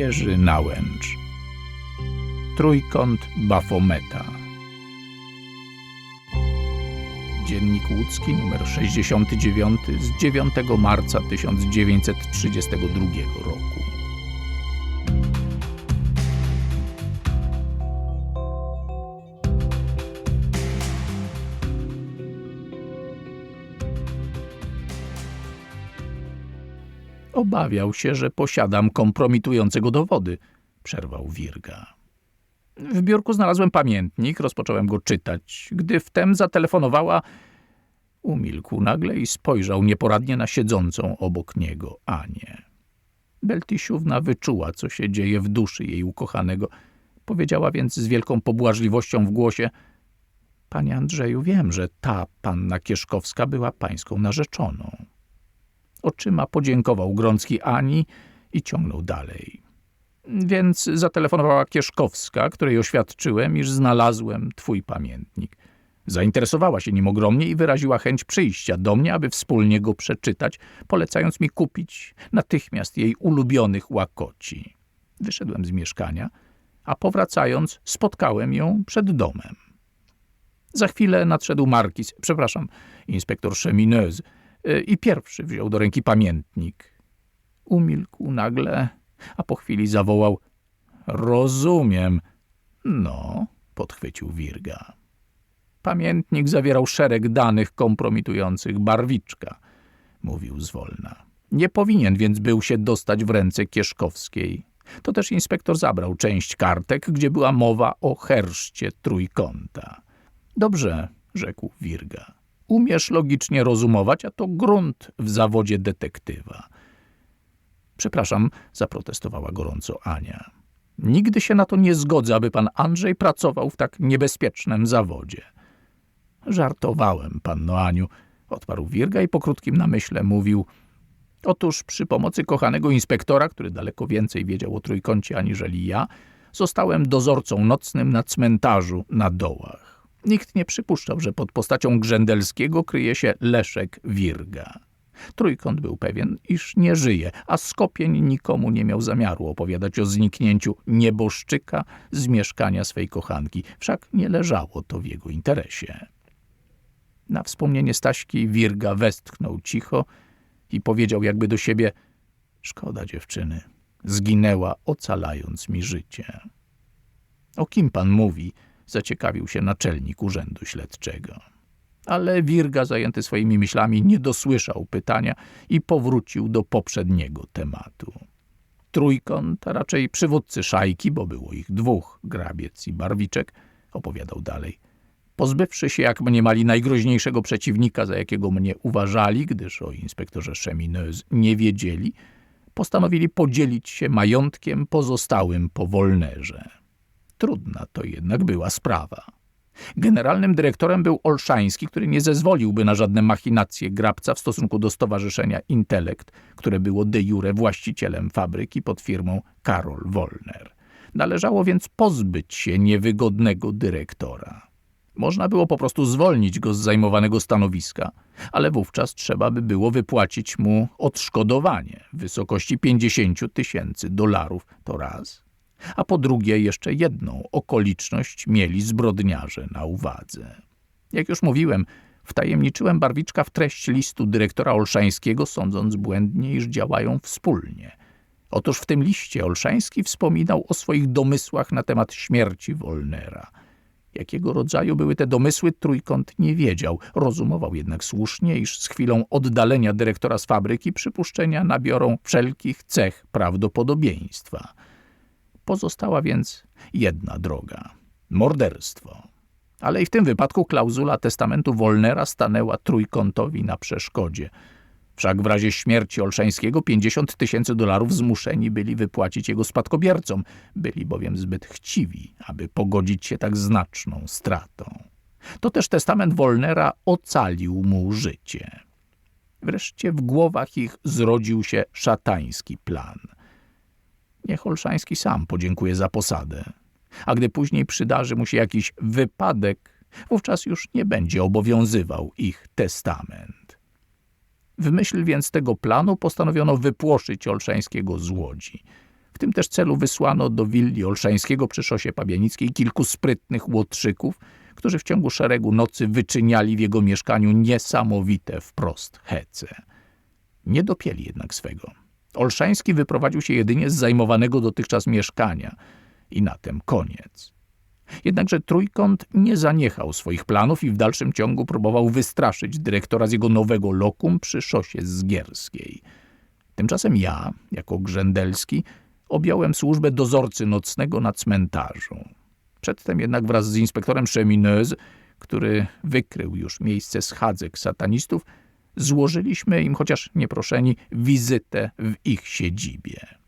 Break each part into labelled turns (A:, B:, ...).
A: Jerzy Nałęcz Trójkąt Bafometa. Dziennik Łódzki numer 69 z 9 marca 1932 roku Obawiał się, że posiadam kompromitujące go dowody, przerwał Wirga. W biurku znalazłem pamiętnik, rozpocząłem go czytać. Gdy wtem zatelefonowała, umilkł nagle i spojrzał nieporadnie na siedzącą obok niego Anię. Beltisiówna wyczuła, co się dzieje w duszy jej ukochanego. Powiedziała więc z wielką pobłażliwością w głosie – Panie Andrzeju, wiem, że ta panna Kieszkowska była pańską narzeczoną. Oczyma podziękował Grącki Ani i ciągnął dalej. Więc zatelefonowała Kieszkowska, której oświadczyłem, iż znalazłem twój pamiętnik. Zainteresowała się nim ogromnie i wyraziła chęć przyjścia do mnie, aby wspólnie go przeczytać, polecając mi kupić natychmiast jej ulubionych łakoci. Wyszedłem z mieszkania, a powracając spotkałem ją przed domem. Za chwilę nadszedł markiz, przepraszam, inspektor Chemineuze, i pierwszy wziął do ręki pamiętnik. Umilkł nagle, a po chwili zawołał – rozumiem. No, podchwycił Wirga. Pamiętnik zawierał szereg danych kompromitujących Barwiczka, mówił zwolna. Nie powinien więc był się dostać w ręce Kieszkowskiej. To też inspektor zabrał część kartek, gdzie była mowa o herszcie trójkąta. Dobrze, rzekł Wirga. Umiesz logicznie rozumować, a to grunt w zawodzie detektywa. Przepraszam, zaprotestowała gorąco Ania. Nigdy się na to nie zgodzę, aby pan Andrzej pracował w tak niebezpiecznym zawodzie. Żartowałem, panno Aniu, odparł Wirga i po krótkim namyśle mówił Otóż przy pomocy kochanego inspektora, który daleko więcej wiedział o trójkącie aniżeli ja, zostałem dozorcą nocnym na cmentarzu na dołach. Nikt nie przypuszczał, że pod postacią Grzędelskiego kryje się Leszek Wirga. Trójkąt był pewien, iż nie żyje, a Skopień nikomu nie miał zamiaru opowiadać o zniknięciu nieboszczyka z mieszkania swej kochanki, wszak nie leżało to w jego interesie. Na wspomnienie Staśki Wirga westchnął cicho i powiedział jakby do siebie – szkoda dziewczyny, zginęła ocalając mi życie. O kim pan mówi – zaciekawił się naczelnik urzędu śledczego. Ale Wirga, zajęty swoimi myślami, nie dosłyszał pytania i powrócił do poprzedniego tematu. Trójkąt, a raczej przywódcy szajki, bo było ich dwóch, grabiec i barwiczek, opowiadał dalej. Pozbywszy się, jak mniemali, najgroźniejszego przeciwnika, za jakiego mnie uważali, gdyż o inspektorze Chemineuze nie wiedzieli, postanowili podzielić się majątkiem pozostałym po Wolnerze. Trudna to jednak była sprawa. Generalnym dyrektorem był Olszański, który nie zezwoliłby na żadne machinacje grabca w stosunku do stowarzyszenia Intelekt, które było de jure właścicielem fabryki pod firmą Karol Wollner. Należało więc pozbyć się niewygodnego dyrektora. Można było po prostu zwolnić go z zajmowanego stanowiska, ale wówczas trzeba by było wypłacić mu odszkodowanie w wysokości 50 tysięcy dolarów to raz a po drugie jeszcze jedną okoliczność mieli zbrodniarze na uwadze. Jak już mówiłem, wtajemniczyłem Barwiczka w treść listu dyrektora Olszańskiego, sądząc błędnie, iż działają wspólnie. Otóż w tym liście Olszański wspominał o swoich domysłach na temat śmierci Wolnera. Jakiego rodzaju były te domysły, trójkąt nie wiedział. Rozumował jednak słusznie, iż z chwilą oddalenia dyrektora z fabryki przypuszczenia nabiorą wszelkich cech prawdopodobieństwa – Pozostała więc jedna droga morderstwo. Ale i w tym wypadku klauzula testamentu Wolnera stanęła trójkątowi na przeszkodzie. Wszak w razie śmierci Olszańskiego 50 tysięcy dolarów zmuszeni byli wypłacić jego spadkobiercom, byli bowiem zbyt chciwi, aby pogodzić się tak znaczną stratą. To też testament Wolnera ocalił mu życie. Wreszcie w głowach ich zrodził się szatański plan – Niech Olszański sam podziękuje za posadę. A gdy później przydarzy mu się jakiś wypadek, wówczas już nie będzie obowiązywał ich testament. W myśl więc tego planu postanowiono wypłoszyć Olszańskiego z Łodzi. W tym też celu wysłano do willi Olszańskiego przy szosie Pabianickiej kilku sprytnych łotrzyków, którzy w ciągu szeregu nocy wyczyniali w jego mieszkaniu niesamowite wprost hece. Nie dopieli jednak swego. Olszański wyprowadził się jedynie z zajmowanego dotychczas mieszkania i na tym koniec. Jednakże trójkąt nie zaniechał swoich planów i w dalszym ciągu próbował wystraszyć dyrektora z jego nowego lokum przy szosie Zgierskiej. Tymczasem ja, jako Grzędelski, objąłem służbę dozorcy nocnego na cmentarzu. Przedtem jednak wraz z inspektorem Chemineuze, który wykrył już miejsce schadzek satanistów, złożyliśmy im, chociaż nieproszeni, wizytę w ich siedzibie.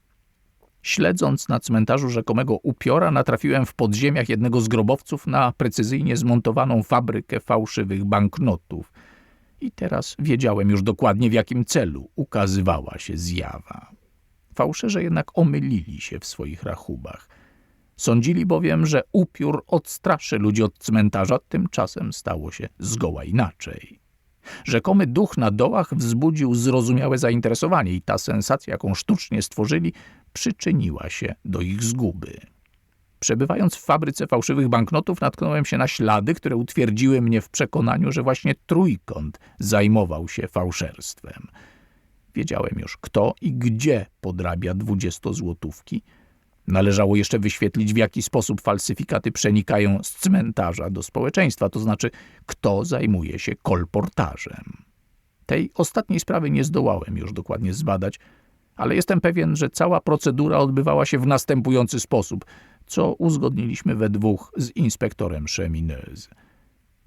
A: Śledząc na cmentarzu rzekomego upiora, natrafiłem w podziemiach jednego z grobowców na precyzyjnie zmontowaną fabrykę fałszywych banknotów. I teraz wiedziałem już dokładnie, w jakim celu ukazywała się zjawa. Fałszerze jednak omylili się w swoich rachubach. Sądzili bowiem, że upiór odstraszy ludzi od cmentarza, tymczasem stało się zgoła inaczej. Rzekomy duch na dołach wzbudził zrozumiałe zainteresowanie i ta sensacja, jaką sztucznie stworzyli, przyczyniła się do ich zguby. Przebywając w fabryce fałszywych banknotów, natknąłem się na ślady, które utwierdziły mnie w przekonaniu, że właśnie trójkąt zajmował się fałszerstwem. Wiedziałem już, kto i gdzie podrabia dwudziestozłotówki. Należało jeszcze wyświetlić, w jaki sposób falsyfikaty przenikają z cmentarza do społeczeństwa, to znaczy, kto zajmuje się kolportażem. Tej ostatniej sprawy nie zdołałem już dokładnie zbadać, ale jestem pewien, że cała procedura odbywała się w następujący sposób, co uzgodniliśmy we dwóch z inspektorem Chemineuze.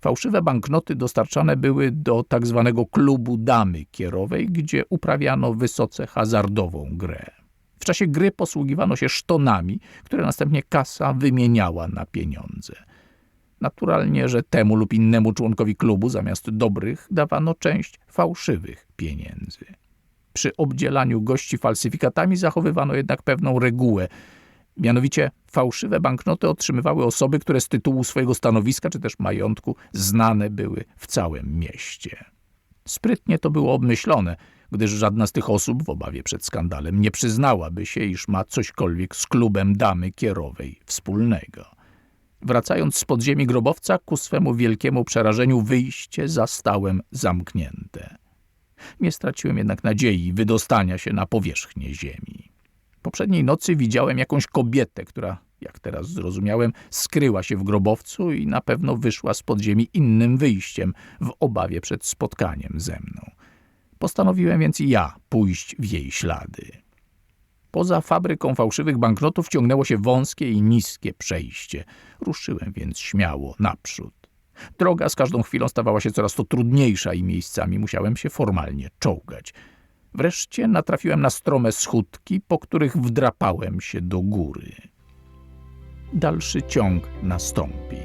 A: Fałszywe banknoty dostarczane były do tak zwanego klubu damy kierowej, gdzie uprawiano wysoce hazardową grę. W czasie gry posługiwano się sztonami, które następnie kasa wymieniała na pieniądze. Naturalnie, że temu lub innemu członkowi klubu zamiast dobrych dawano część fałszywych pieniędzy. Przy obdzielaniu gości falsyfikatami zachowywano jednak pewną regułę. Mianowicie fałszywe banknoty otrzymywały osoby, które z tytułu swojego stanowiska czy też majątku znane były w całym mieście. Sprytnie to było obmyślone, gdyż żadna z tych osób w obawie przed skandalem nie przyznałaby się, iż ma cośkolwiek z klubem damy kierowej wspólnego. Wracając z podziemi grobowca, ku swemu wielkiemu przerażeniu wyjście zastałem zamknięte. Nie straciłem jednak nadziei wydostania się na powierzchnię ziemi. Poprzedniej nocy widziałem jakąś kobietę, która, jak teraz zrozumiałem, skryła się w grobowcu i na pewno wyszła z podziemi innym wyjściem w obawie przed spotkaniem ze mną. Postanowiłem więc i ja pójść w jej ślady. Poza fabryką fałszywych banknotów ciągnęło się wąskie i niskie przejście. Ruszyłem więc śmiało naprzód. Droga z każdą chwilą stawała się coraz to trudniejsza i miejscami musiałem się formalnie czołgać. Wreszcie natrafiłem na strome schódki, po których wdrapałem się do góry dalszy ciąg nastąpi.